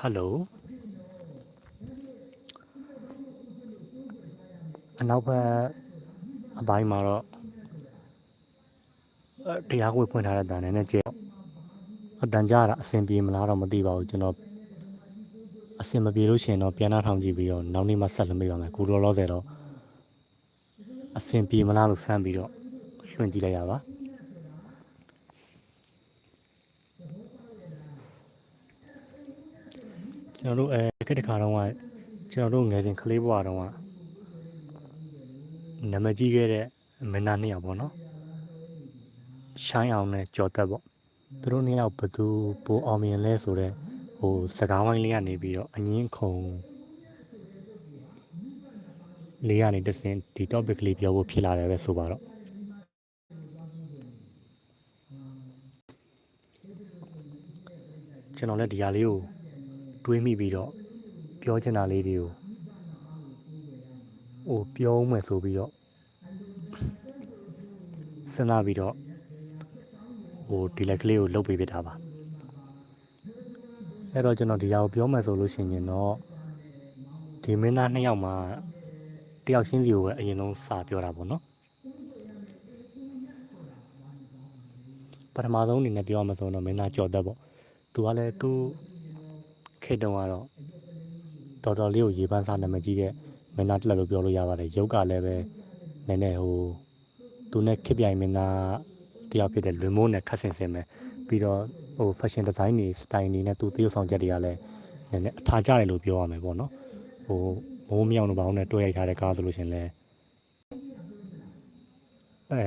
ဟယ်လိုအနောက်ဘက်အပိုင်းမှာတော့အဲတရားခွေဖွင့်ထားတဲ့တန်နဲ့နဲ့ကျေအတန်ကြတာအဆင်ပြေမလားတော့မသိပါဘူးကျွန်တော်အဆင်မပြေလို့ရှိရင်တော့ပြန်နှထောင်ကြည့်ပြီးတော့နောက်နေ့မှဆက်လုပ်မိပါမယ်ခုလောလောဆယ်တော့အဆင်ပြေမလားလို့စမ်းပြီးတော့လွှင့်ကြည့်လိုက်ရပါ ကျွန်တော်တို့အဲခက်တခါတော့ကကျွန်တော်တို့ငယ်စဉ်ကလေးဘဝတုန်းကနာမည်ကြီးခဲ့တဲ့မင်းသားနှစ်ယောက်ပေါ့နော်ရှိုင်းအောင်နဲ့ကြော်တက်ပေါ့သူတို့နှစ်ယောက်ဘယ်သူပိုအောင်မြင်လဲဆိုတော့ဟိုစကားဝိုင်းလေးကနေပြီးတော့အငင်းခုံလေးကနေတစင်ဒီ topic ကလေးပြောဖို့ဖြစ်လာတယ်ပဲဆိုပါတော့ကျွန်တော်လည်းဒီဟာလေးကို တွေးမိပြီးတော့ပြောချင်တာလေးတွေကိုဟိုပြောဦးမယ်ဆိုပြီးတော့စဉ်းစားပြီးတော့ဟိုဒီလက်ကလေးကိုလုတ်ပေးပြတာပါအဲ့တော့ကျွန်တော်ဒီဟာကိုပြောမယ်ဆိုလို့ရှိရင်တော့ဒီမင်းသားနှစ်ယောက်မှာတယောက်ချင်းစီကိုပဲအရင်ဆုံးစာပြောတာပေါ့နော်ပထမဆုံးအနေနဲ့ပြောရမှာဆိုတော့မင်းသားကြော်တက်ပေါ့သူကလည်းသူ ခေတ္တတုန်းကတော့တော်တော်လေးကိုရေပန်းစားနာမည်ကြီးတဲ့မင်းသားတက်လို့ပြောလို့ရပါတယ်ရုပ်ကလည်းပဲနည်းနည်းဟိုသူနဲ့ခစ်ပြိုင်မင်းသားတယောက်ဖြစ်တဲ့လွင်မိုးနဲ့ခတ်ဆင်ဆင်ပဲပြီးတော့ဟို fashion design တွေ style တွေနဲ့သူတရုပ်ဆောင်ချက်တွေကလည်းနည်းနည်းအထာကျတယ်လို့ပြောရမယ်ပေါ့နော်ဟိုမိုးမြောင်တို့ဘာလို့လဲတွဲရိုက်ထားတဲ့ကားဆိုလို့ရှရင်လဲအဲ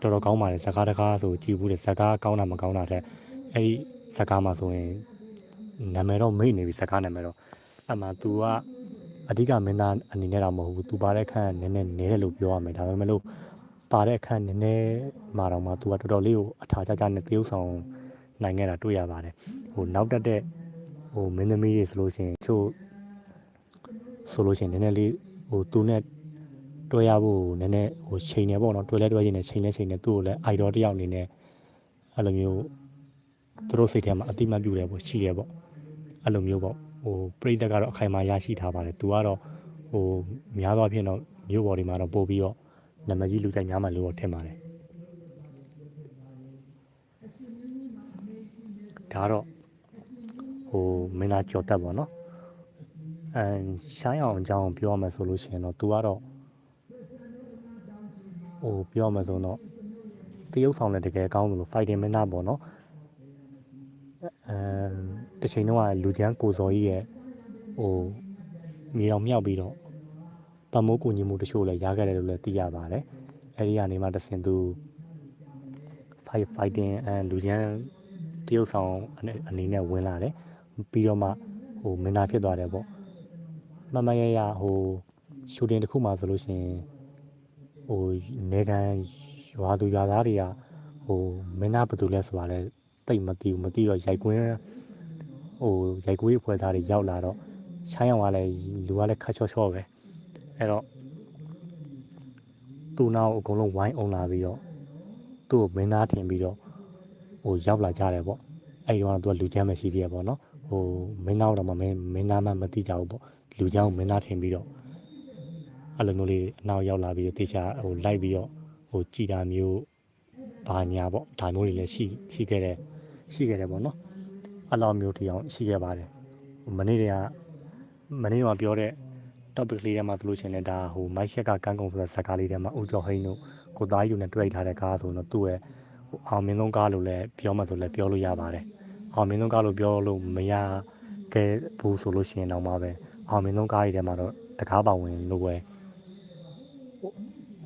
တော်တော်ကောင်းပါတယ်ဇကားတကားဆိုကြည့်ဘူးတယ်ဇကားကောင်းတာမကောင်းတာတဲ့အဲ့ဒီဇကားမှာဆိုရင် နာမည်တော့မိတ်နေပြီဇကားနာမည်တော့အမှ तू ကအဓိကမင်းသားအနေနဲ့တော့မဟုတ်ဘူး तू ပါတဲ့ခန့်နည်းနည်းနဲတယ်လို့ပြောရမယ်ဒါပေမဲ့လို့ပါတဲ့အခန်းနည်းနည်းမှာတော့မှသူကတော်တော်လေးကိုအထာကျကျနဲ့သေုပ်ဆောင်နိုင်ခဲ့တာတွေ့ရပါတယ်ဟိုနောက်တက်တဲ့ဟိုမင်းသမီးတွေဆိုလို့ရှိရင်ချို့ဆိုလို့ရှိရင်နည်းနည်းလေးဟိုသူနဲ့တွဲရဖို့နည်းနည်းဟိုချိန်နေပေါ့နော်တွဲလဲတွဲရင်လည်းချိန်လဲချိန်နေသူ့ကိုလည်း idol တယောက်အနေနဲ့အဲ့လိုမျိုးသူတို့စိတ်ထဲမှာအတိမတ်ပြုတယ်ပေါ့ရှိတယ်ပေါ့ အဲ့လိုမျိုးပေါ့ဟိုပြိသက်ကတော့အခိုင်အမာရရှိထားပါတယ်သူကတော့ဟိုများသောအားဖြင့်တော့မြို့ပေါ်ဒီမှာတော့ပို့ပြီးတော့နာမည်ကြီးလူတိုင်းများမှလို့တော့ထင်ပါတယ်ဒါတော့ဟိုမင်းသားကြော်တက်ပါတော့အဲရှိုင်းအောင်အကြောင်းပြောရမယ်ဆိုလို့ရှိရင်တော့ तू ကတော့ဟိုပြောမယ်ဆိုတော့တရုပ်ဆောင်လည်းတကယ်ကောင်းတယ်လို့ fighting မင်းသားပေါ့နော်အဲ တစ်ချိန်တော့လူချမ်းကိုစော်ကြီးရဲ့ဟိုမြေအောင်မြောက်ပြီးတော့ပမိုးကူညီမှုတချို့လည်းရခဲ့တယ်လို့လည်းသိရပါတယ်။အဲဒီကနေမှတဆင်သူ fight fighting အဲလူကျန်းတရုတ်ဆောင်အနေနဲ့ဝင်လာတယ်။ပြီးတော့မှဟိုမင်းသားဖြစ်သွားတယ်ပေါ့။မမရရဟိုရှူတင်တစ်ခုမှဆိုလို့ရှိရင်ဟိုနေကန်ရွာသူရွာသားတွေကဟိုမင်းသားဘယ်သူလဲဆိုတာလဲတိတ်မသိဘူးမသိတော့ရိုက်ကွင်း ဟိုရိုက်ကွေးအဖွဲ့သားတွေရောက်လာတော့ရှိုင်းအောင်ကလည်းလူကလည်းခတ်ချော့ချော့ပဲအဲ့တော့သူ့နောက်အကုန်လုံးဝိုင်းအောင်လာပြီးတော့သူ့ကိုမင်းသားထင်ပြီးတော့ဟိုရောက်လာကြတယ်ပေါ့အဲ့ဒီတော့သူကလူချမ်းမရှိသေးရပေါ့နော်ဟိုမင်းသားတော့မှမင်းမင်းသားမှမသိကြဘူးပေါ့လူချမ်းကိုမင်းသားထင်ပြီးတော့အဲ့လိုမျိုးလေးအနောက်ရောက်လာပြီးတေချာဟိုလိုက်ပြီးတော့ဟိုကြည်တာမျိုးဘာညာပေါ့ဒါမျိုးတွေလည်းရှိရှိခဲ့တယ်ရှိခဲ့တယ်ပေါ့နော် အဲ့လိုမျိုးတရားရှိခဲ့ပါတယ်မနေ့တည်းကမနေ့ကပြောတဲ့ topic လေးထဲမှာဆိုလို့ရှိရင်လည်းဒါဟိုမိုက်ရှက်ကကန်းကုံဆိုတဲ့ဇာတ်ကားလေးထဲမှာဦးကျော်ဟိန်းတို့ကိုသားယူနဲ့တွေ့ထားတဲ့ကားဆိုတော့သူ့ရဲ့ဟိုအောင်မင်းဆုံးကားလို့လည်းပြောမှဆိုလည်းပြောလို့ရပါတယ်အောင်မင်းဆုံးကားလို့ပြောလို့မရခဲ့ဘူးဆိုလို့ရှိရင်တော့မှပဲအောင်မင်းဆုံးကားကြီးထဲမှာတော့တကားပါဝင်လို့ပဲ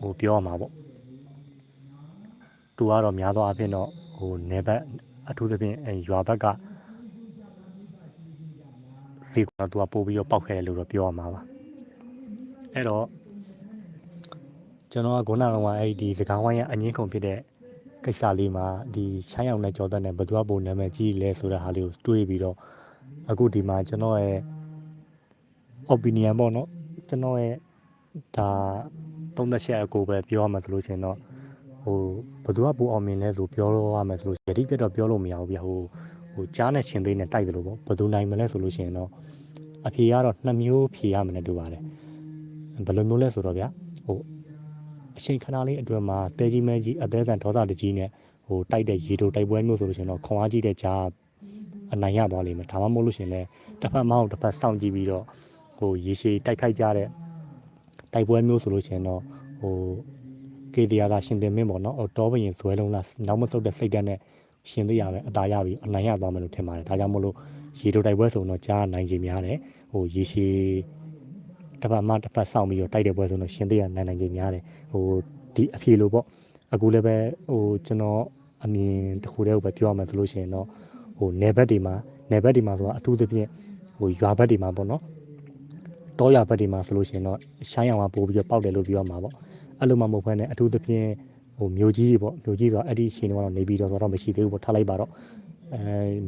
ဟိုပြောရမှာပေါ့သူကတော့များသောအားဖြင့်တော့ဟိုနေဘက်အထူးသဖြင့်ရွာဘက်က စီကတော့သူကပို့ပြီးတော့ပောက်ခဲ့တယ်လို့တော့ပြောရမှာပါအဲ့တော့ကျွန်တော်ကခုနကတော့အဲ့ဒီစကားဝိုင်းရဲ့အငင်းခုန်ဖြစ်တဲ့ကိစ္စလေးမှာဒီရှိုင်းအောင်နဲ့ကြော်တဲ့နဲ့ဘသူကပုံနာမည်ကြီးလဲဆိုတဲ့ဟာလေးကိုတွေးပြီးတော့အခုဒီမှာကျွန်တော်ရဲ့ opinion ပေါ့နော်ကျွန်တော်ရဲ့ဒါသုံးသက်ချက်အကိုပဲပြောရမှာဆိုလို့ရှင်တော့ဟိုဘသူကပူအောင်မြင်လဲလို့ပြောလို့ရမယ်ဆိုလို့ယတိပြတ်တော့ပြောလို့မရဘူးဗျဟိုဟိဟိုကြားနဲ့ရှင်သေးနဲ့တိုက်တယ်လို့ပေါ့ဘယ်သူနိုင်မလဲဆိုလို့ရှိရင်တော့ အဖြေကတော့နှစ်မျိုးဖြေရမယ်နဲ့တူပါတယ်ဘယ်လိုမျိုးလဲဆိုတော့ဗျာဟိုအချိန်ခဏလေးအတွင်းမှာတဲကြီးမဲကြီးအသေးခံဒေါသတကြီးနဲ့ဟိုတိုက်တဲ့ရေတိုတိုက်ပွဲမျိုးဆိုလို့ရှိရင်တော့ခွန်အားကြီးတဲ့ကြားအနိုင်ရသွားလိမ့်မယ်ဒါမှမဟုတ်လို့ရှိရင်လည်းတစ်ဖက်မဟုတ်တစ်ဖက်စောင့်ကြည့်ပြီးတော့ဟိုရေရှည်တိုက်ခိုက်ကြတဲ့တိုက်ပွဲမျိုးဆိုလို့ရှိရင်တော့ဟိုကေတီယာကရှင်တင်မင်းပေါ့နော်ဟိုတောဘရင်ဇွဲလုံးလားနောက်မဆုတ်တဲ့စိတ်ဓာတ်နဲ့ရှင်သိရမယ်အตาရပြီးအနိုင်ရသွားမယ်လို့ထင်ပါတယ်ဒါကြောင့်မို့လို့ရေတိုတိုက်ပွဲဆိုတော့ကြားနိုင်ခြင်းများတယ် ဟိုရေရှည်တစ်ပတ်မှတစ်ပတ်စောင့်ပြီးတော့တိုက်တဲ့ပွဲဆိုတော့ရှင်သိရနိုင်နိုင်ခြင်းများတယ်ဟိုဒီအဖြေလို့ပေါ့အခုလည်းပဲဟိုကျွန်တော်အမြင်တစ်ခုတည်းကိုပဲပြောရမယ်ဆိုလို့ရှိရင်တော့ဟိုနယ်ဘက်တွေမှာနယ်ဘက်တွေမှာဆိုတာအထူးသဖြင့်ဟိုရွာဘက်တွေမှာပေါ့နော်တောရွာဘက်တွေမှာဆိုလို့ရှိရင်တော့ရှိုင်းအောင်ကပို့ပြီးတော့ပောက်တယ်လို့ပြောရမှာပေါ့အဲ့လိုမှမဟုတ်ဘဲနဲ့အထူးသဖြင့်ဟိုမြို့ကြီးတွေပေါ့မြို့ကြီးဆိုတာအဲ့ဒီအချိန်တော့နေပြီးတော့ဆိုတော့မရှိသေးဘူးပေါ့ထားလိုက်ပါတော့အဲ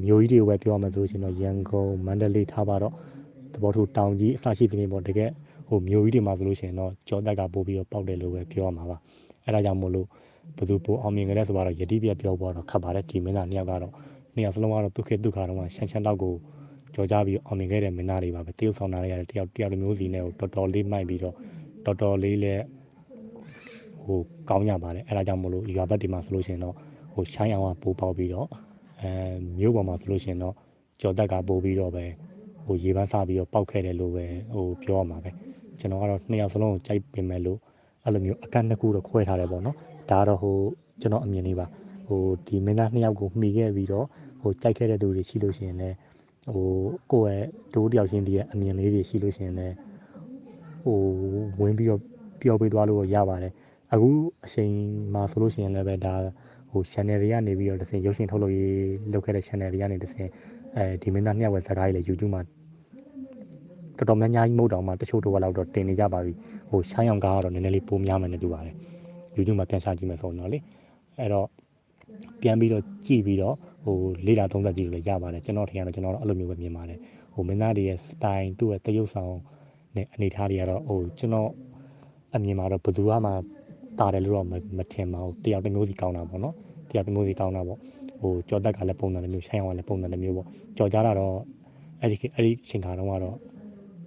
မြို့ကြီးတွေကိုပဲပြောရမယ်ဆိုလို့ရှိရင်တော့ရန်ကုန်မန္တလေးထားပါတော့သ ဘောတူတောင်ကြီးအစရှိသဖြင့်ပေါ့တကယ်ဟိုမြို့ကြီးတွေမှာဆိုလို့ရှိရင်တော့ကြောတက်ကပို့ပြီးတော့ပေါက်တယ်လို့ပဲပြောရမှာပါအဲ့ဒါကြောင့်မို့လို့ဘယ်သူပိုအောင်မြင်ကြလဲဆိုတော့ယတိပြပြောပေါ်တော့ခတ်ပါတယ်ဒီမင်းသားနှစ်ယောက်ကတော့နှစ်ယောက်စလုံးကတော့ဒုက္ခဒုက္ခတော့ရှမ်းရှမ်းတော့ကိုကြောကြပြီးအောင်မြင်ခဲ့တဲ့မင်းသားတွေပါပဲတရုတ်ဆောင်တာတွေရတယ်တယောက်တယောက်တစ်မျိုးစီနဲ့ကိုတော်တော်လေးမိုက်ပြီးတော့တော်တော်လေးလဲဟိုကောင်းကြပါတယ်အဲဒါကြောင့်မလို့ရွာဘက်ဒီမှာဆိုလို့ရှိရင်တော့ဟိုရှိုင်းအောင်ကပိုးပေါက်ပြီးတော့အဲမြို့ပေါ်မှာဆိုလို့ရှိရင်တော့ကြော်တက်ကပိုးပြီးတော့ပဲ ဟိုရေပန်းစားပြီးတော့ပောက်ခဲ့တယ်လို့ပဲဟိုပြောရမှာပဲကျွန်တော်ကတော့နှစ်ယောက်စလုံးကိုကြိုက်ပင်မဲ့လို့အဲ့လိုမျိုးအကန့်နှစ်ခုတော့ခွဲထားတယ်ပေါ့နော်ဒါကတော့ဟိုကျွန်တော်အမြင်လေးပါဟိုဒီမင်းသားနှစ်ယောက်ကိုမှီခဲ့ပြီးတော့ဟိုကြိုက်ခဲ့တဲ့သူတွေရှိလို့ရှိရင်လည်းဟိုကိုယ့်ရဲ့ဒိုးတယောက်ချင်းတည်းရဲ့အမြင်လေးတွေရှိလို့ရှိရင်လည်းဟိုဝင်ပြီးတော့ပျော်ပေးသွားလို့ရပါတယ်အခုအချိန်မှာဆိုလို့ရှိရင်လည်းပဲဒါဟို channel တွေကနေပြီးတော့တစ်စင်ရုပ်ရှင်ထုတ်လို့ရေးလုပ်ခဲ့တဲ့ channel တွေကနေတစ်စင် အဲဒီမင်းသားနှစ်ယောက်ရဲ့ဇာတ်ကားကြီးလည်း YouTube မှာတော်တော်များများကြီးမဟုတ်တော့မှတချို့တော့လောက်တော့တင်နေကြပါပြီဟိုရှိုင်းအောင်ကားကတော့နည်းနည်းလေးပိုများမယ်နဲ့တူပါတယ် YouTube မှာပြန်ရှာကြည့်မယ်ဆိုတော့လေအဲ့တော့ပြန်ပြီးတော့ကြည့်ပြီးတော့ဟိုလေးလာသုံးသပ်ကြည့်လို့လည်းရပါတယ်ကျွန်တော်ထင်ရတော့ကျွန်တော်တော့အဲ့လိုမျိုးပဲမြင်ပါတယ်ဟိုမင်းသားတွေရဲ့ style သူ့ရဲ့တရုပ်ဆောင်နဲ့အနေထားတွေကတော့ဟိုကျွန်တော်အမြင်မှာတော့ဘယ်သူမှတာတယ်လို့တော့မမထင်ပါဘူးတယောက်တစ်မျိုးစီကောင်းတာပေါ့နော်တယောက်တစ်မျိုးစီကောင်းတာပေါ့ဟိုကြော်တက်ကလည်းပုံစံတစ်မျိုးရှိုင်းအောင်လည်းပုံစံတစ်မျိုးပေါ့ ကြော်ကြတာတော့အဲ့ဒီအဲ့ဒီချိန်ခါတုန်းကတော့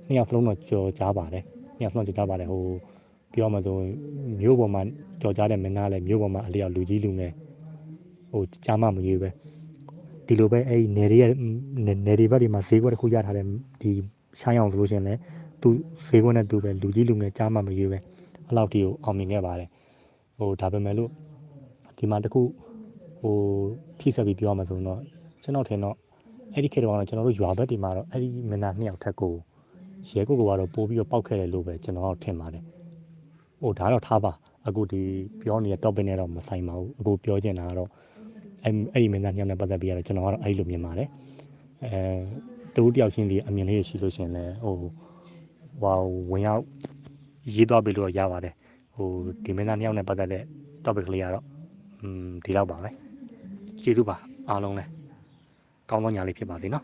နှစ်ယောက်စလုံးတော့ကြော်ကြပါတယ်နှစ်ယောက်စလုံးကြော်ကြပါတယ်ဟိုပြောမှဆိုမျိုးပေါ်မှာကြော်ကြတဲ့မင်းသားလည်းမျိုးပေါ်မှာအလျောက်လူကြီးလူငယ်ဟိုကြားမမရွေးပဲဒီလိုပဲအဲ့ဒီနယ်တွေရဲ့နယ်တွေဘက်တွေမှာဈေးကွက်တစ်ခုရထားတဲ့ဒီရှိုင်းအောင်ဆိုလို့ရှိရင်လည်းသူဈေးကွက်နဲ့သူပဲလူကြီးလူငယ်ကြားမမရွေးပဲအဲ့လောက်ထိကိုအောင်မြင်ခဲ့ပါတယ်ဟိုဒါပေမဲ့လို့ဒီမှာတခုဟိုဖြည့်ဆက်ပြီးပြောရမှာဆိုတော့ကျွန်တော်ထင်တော့ အဲ့ဒီခေတ်ကတော့ကျွန်တော်တို့ရွာဘက်ဒီမှာတော့အဲ့ဒီမင်းသားနှစ်ယောက်ထက်ကိုရဲကိုကတော့ပို့ပြီးတော့ပောက်ခဲ့တယ်လို့ပဲကျွန်တော်တော့ထင်ပါတယ်ဟိုဒါတော့ထားပါအခုဒီပြောနေတဲ့ topic နဲ့တော့မဆိုင်ပါဘူးအခုပြောချင်တာကတော့အဲ့အဲ့ဒီမင်းသားနှစ်ယောက်နဲ့ပတ်သက်ပြီးတော့ကျွန်တော်ကတော့အဲ့လိုမြင်ပါတယ်အဲတူတယောက်ချင်းဒီအမြင်လေးရှိလို့ရှိရင်လည်းဟိုဟိုဝင်ရောက်ရေးသွားပြီလို့ရပါတယ်ဟိုဒီမင်းသားနှစ်ယောက်နဲ့ပတ်သက်တဲ့ topic ကလေးကတော့อืมဒီတော့ပါပဲကျေးဇူးပါအားလုံးလည်း ကောင်းသောညလေးဖြစ်ပါစေနော်